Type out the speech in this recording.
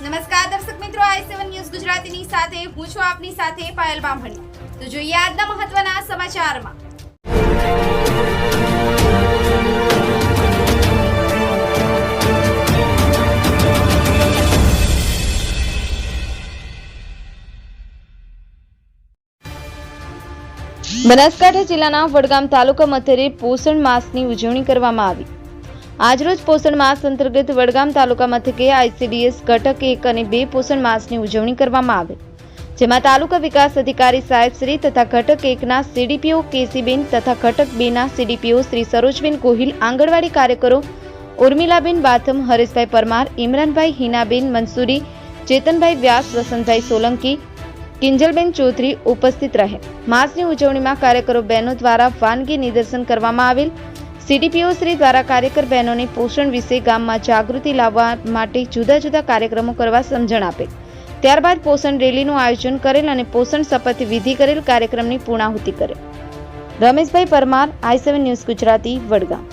નમસ્કાર દર્શક મિત્રો, આઈ સેવન ન્યૂઝ ગુજરાતીની સાથે, હું છું આપની સાથે પાયલ બામણી. તો જોઈએ આજના મહત્વના સમાચારમાં. બનાસકાંઠા જિલ્લાના વડગામ તાલુકા મથરે પોષણ માસની ઉજવણી કરવામાં આવી. આજરોજ પોષણ માસ અંતર્ગત વડગામ તાલુકા મથકે આઈસીડીએસ ઘટક એક અને બે પોષણ માસની ઉજવણી કરવામાં આવી. જેમાં તાલુકા વિકાસ અધિકારી સાહેબ શ્રી તથા ઘટક એકના સીડીપીઓ કેસીબેન તથા ઘટક બેના સીડીપીઓ શ્રી સરોજબેન ગોહિલ, આંગણવાડી કાર્યકરો ઉર્મિલાબેન બાથમ, હરેશભાઈ પરમાર, ઇમરાનભાઈ હિનાબેન, મંસૂરી, ચેતનભાઈ વ્યાસ, વસંતભાઈ સોલંકી, કિંજલબેન ચૌધરી ઉપસ્થિત રહે. માસની ઉજવણીમાં કાર્યકરો બહેનો દ્વારા વાનગી નિદર્શન કરવામાં આવેલ. સીડીપીઓ શ્રી દ્વારા કાર્યકર બહેનોને પોષણ વિશે ગામમાં જાગૃતિ લાવવા માટે જુદા જુદા કાર્યક્રમો કરવા સમજણ આપેલ ત્યારબાદ પોષણ રેલીનું આયોજન કરેલ અને પોષણ શપથ વિધિ કરેલ કાર્યક્રમની પૂર્ણાહુતિ કરેલ Rameshbhai Parmar, I seven news Gujarati, Vadgam.